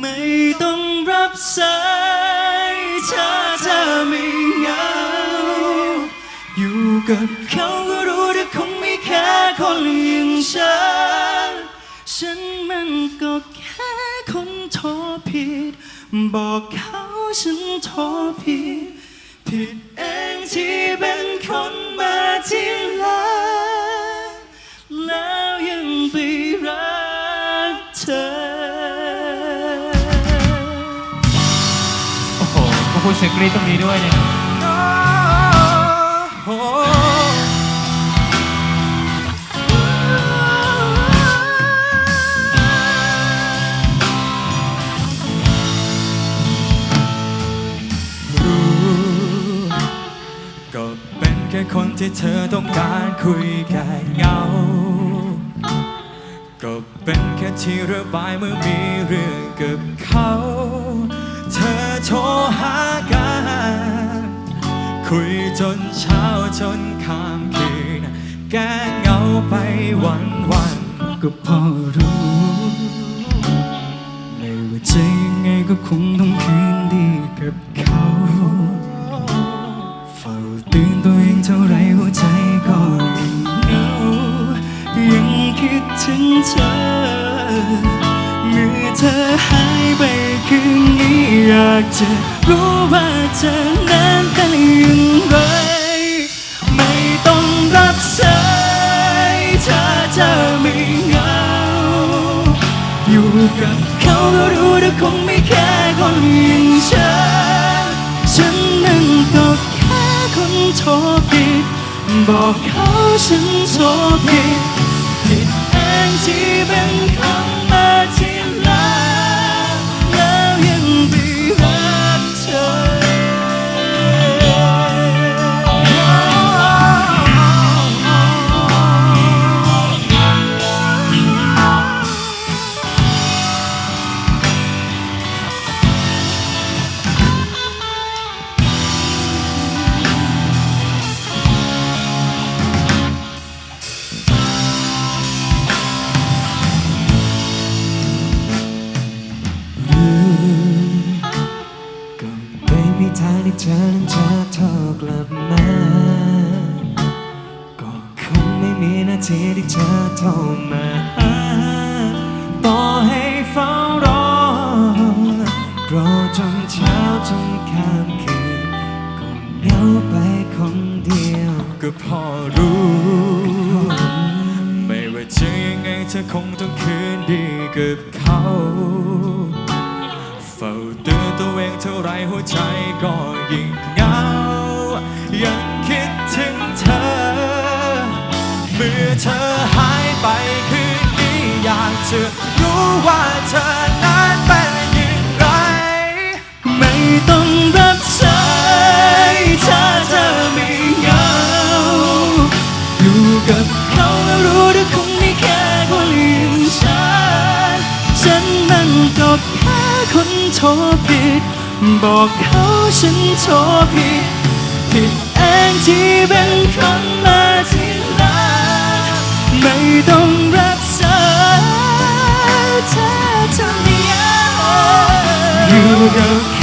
ไม่ต้องรับสายถ้าเธอไม่เหงา อยู่กับเขาก็รู้ได้คงไม่แค่คนอย่างฉัน ฉันมันก็แค่คนโทรผิด บอกเขาฉันโทรผิด ผิดเองที่เป็นคนมาที่หลัง คุณเสียงกรี๊ดตรงนี้ด้วยเนี่ยก็เป็นแค่คนที่เธอต้องการคุยแค่เงา ก็เป็นแค่ที่ระบายเมื่อมีเรื่องกับเขา คุยจนเช้าจนข้ามคืน แก้เหงาไปวันวันก็พอรู้ไม่ว่าจะยังไงก็คงต้องคืนดีกับเขาเฝ้าตื่นตัวเองเท่าไรหัวใจก็ยังเหงายังคิดถึงเธอเมื่อเธอหายไปคืนนี้อยากจะรู้ว่าเธอนั้น กับเขาก็รู้แต่คงไม่แค่คนอย่างฉัน ฉันนั้นก็แค่คนโทรผิดบอกเขาฉันโทรผิด ทางที่เธอนั้นจะโทรกลับมา ก็คงไม่มีนาทีที่เธอโทรมาหาต่อให้เฝ้ารอ รอจนเช้าจนข้ามคืนก็เหงาไปคนเดียว ก็พอรู้ ไม่ว่าจะยังไงเธอคงต้องคืนดีกับเขา เฝ้า ตัวเองเท่าไรหัวใจก็ยิ่งเหงา ยังคิดถึงเธอ เมื่อเธอหายไปคืนนี้อยากจะรู้ว่าเธอ รผิด บอกเขาฉันโทรผิด ผิดเองที่เป็นคนมาทีหลังไม่ต้องรับสายเธอไม่อยากอยู่กับ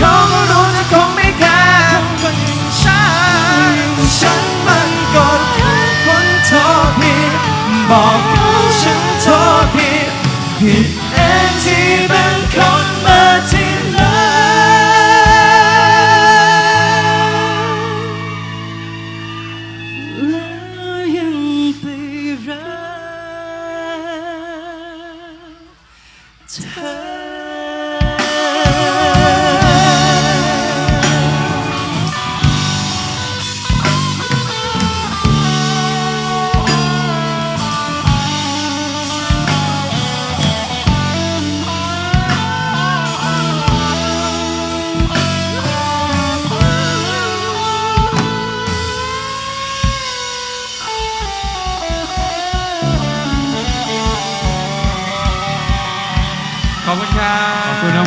Time.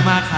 My.